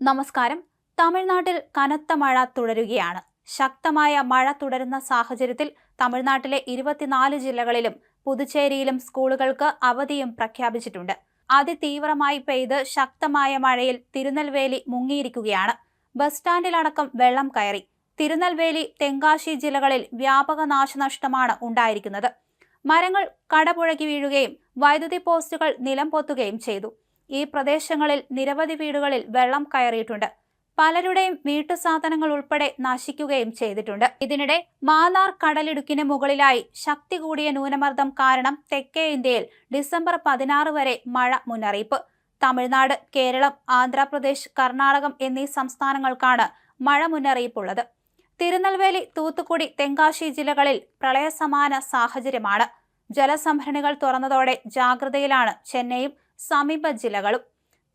നമസ്കാരം. തമിഴ്നാട്ടിൽ കനത്ത മഴ തുടരുകയാണ്. ശക്തമായ മഴ തുടരുന്ന സാഹചര്യത്തിൽ തമിഴ്നാട്ടിലെ ഇരുപത്തിനാല് ജില്ലകളിലും പുതുച്ചേരിയിലും സ്കൂളുകൾക്ക് അവധിയും പ്രഖ്യാപിച്ചിട്ടുണ്ട്. അതിതീവ്രമായി പെയ്ത് ശക്തമായ മഴയിൽ തിരുനെൽവേലി മുങ്ങിയിരിക്കുകയാണ്. ബസ് സ്റ്റാൻഡിലടക്കം വെള്ളം കയറി. തിരുനെൽവേലി തെങ്കാശി ജില്ലകളിൽ വ്യാപക നാശനഷ്ടമാണ് ഉണ്ടായിരിക്കുന്നത്. മരങ്ങൾ കടപുഴകി വീഴുകയും വൈദ്യുതി പോസ്റ്റുകൾ നിലംപൊത്തുകയും ചെയ്തു. ഈ പ്രദേശങ്ങളിൽ നിരവധി വീടുകളിൽ വെള്ളം കയറിയിട്ടുണ്ട്. പലരുടെയും വീട്ടുസാധനങ്ങൾ ഉൾപ്പെടെ നശിക്കുകയും ചെയ്തിട്ടുണ്ട്. ഇതിനിടെ മാന്നാർ കടലിടുക്കിന് മുകളിലായി ശക്തി കൂടിയ ന്യൂനമർദ്ദം കാരണം തെക്കേ ഇന്ത്യയിൽ ഡിസംബർ പതിനാറ് വരെ മഴ മുന്നറിയിപ്പ്. തമിഴ്നാട് കേരളം ആന്ധ്രാപ്രദേശ് കർണാടകം എന്നീ സംസ്ഥാനങ്ങൾക്കാണ് മഴ മുന്നറിയിപ്പുള്ളത്. തിരുനെൽവേലി തൂത്തുക്കുടി തെങ്കാശി ജില്ലകളിൽ പ്രളയസമാന സാഹചര്യമാണ്. ജലസംഭരണികൾ തുറന്നതോടെ ജാഗ്രതയിലാണ് ചെന്നൈയും സമീപ ജില്ലകളും.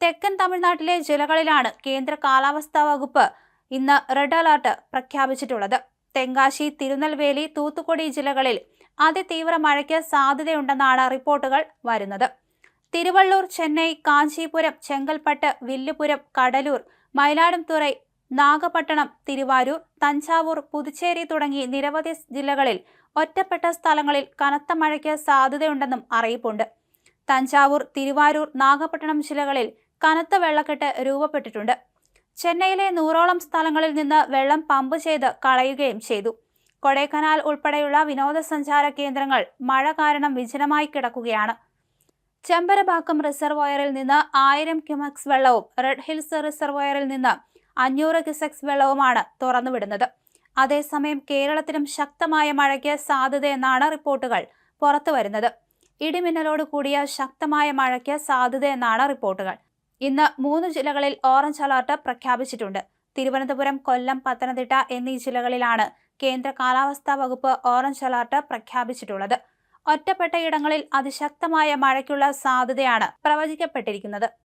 തെക്കൻ തമിഴ്നാട്ടിലെ ജില്ലകളിലാണ് കേന്ദ്ര കാലാവസ്ഥാ വകുപ്പ് ഇന്ന് റെഡ് അലർട്ട് പ്രഖ്യാപിച്ചിട്ടുള്ളത്. തെങ്കാശി തിരുനെൽവേലി തൂത്തുക്കുടി ജില്ലകളിൽ അതിതീവ്ര മഴയ്ക്ക് സാധ്യതയുണ്ടെന്നാണ് റിപ്പോർട്ടുകൾ വരുന്നത്. തിരുവള്ളൂർ ചെന്നൈ കാഞ്ചീപുരം ചെങ്കൽപ്പട്ട് വില്ലുപുരം കടലൂർ മയിലാടുംതുറൈ നാഗപട്ടണം തിരുവാരൂർ തഞ്ചാവൂർ പുതുച്ചേരി തുടങ്ങി നിരവധി ജില്ലകളിൽ ഒറ്റപ്പെട്ട സ്ഥലങ്ങളിൽ കനത്ത മഴയ്ക്ക് സാധ്യതയുണ്ടെന്നും അറിയിപ്പുണ്ട്. തഞ്ചാവൂർ തിരുവാരൂർ നാഗപട്ടണം ജില്ലകളിൽ കനത്ത വെള്ളക്കെട്ട് രൂപപ്പെട്ടിട്ടുണ്ട്. ചെന്നൈയിലെ നൂറോളം സ്ഥലങ്ങളിൽ നിന്ന് വെള്ളം പമ്പ് ചെയ്ത് കളയുകയും ചെയ്തു. കൊടൈക്കനാൽ ഉൾപ്പെടെയുള്ള വിനോദസഞ്ചാര കേന്ദ്രങ്ങൾ മഴ കാരണം വിജനമായി കിടക്കുകയാണ്. ചെമ്പരബാക്കം റിസർവോയറിൽ നിന്ന് ആയിരം ക്യുമക്സ് വെള്ളവും റെഡ് ഹിൽസ് റിസർവോയറിൽ നിന്ന് അഞ്ഞൂറ് ക്യുസെക്സ് വെള്ളവുമാണ് തുറന്നുവിടുന്നത്. അതേസമയം കേരളത്തിലും ശക്തമായ മഴയ്ക്ക് സാധ്യതയെന്നാണ് റിപ്പോർട്ടുകൾ പുറത്തുവരുന്നത്. ഇടിമിന്നലോട് കൂടിയ ശക്തമായ മഴയ്ക്ക് സാധ്യതയെന്നാണ് റിപ്പോർട്ടുകൾ. ഇന്ന് മൂന്ന് ജില്ലകളിൽ ഓറഞ്ച് അലർട്ട് പ്രഖ്യാപിച്ചിട്ടുണ്ട്. തിരുവനന്തപുരം കൊല്ലം പത്തനംതിട്ട എന്നീ ജില്ലകളിലാണ് കേന്ദ്ര കാലാവസ്ഥാ വകുപ്പ് ഓറഞ്ച് അലർട്ട് പ്രഖ്യാപിച്ചിട്ടുള്ളത്. ഒറ്റപ്പെട്ട ഇടങ്ങളിൽ അതിശക്തമായ മഴയ്ക്കുള്ള സാധ്യതയാണ് പ്രവചിക്കപ്പെട്ടിരിക്കുന്നത്.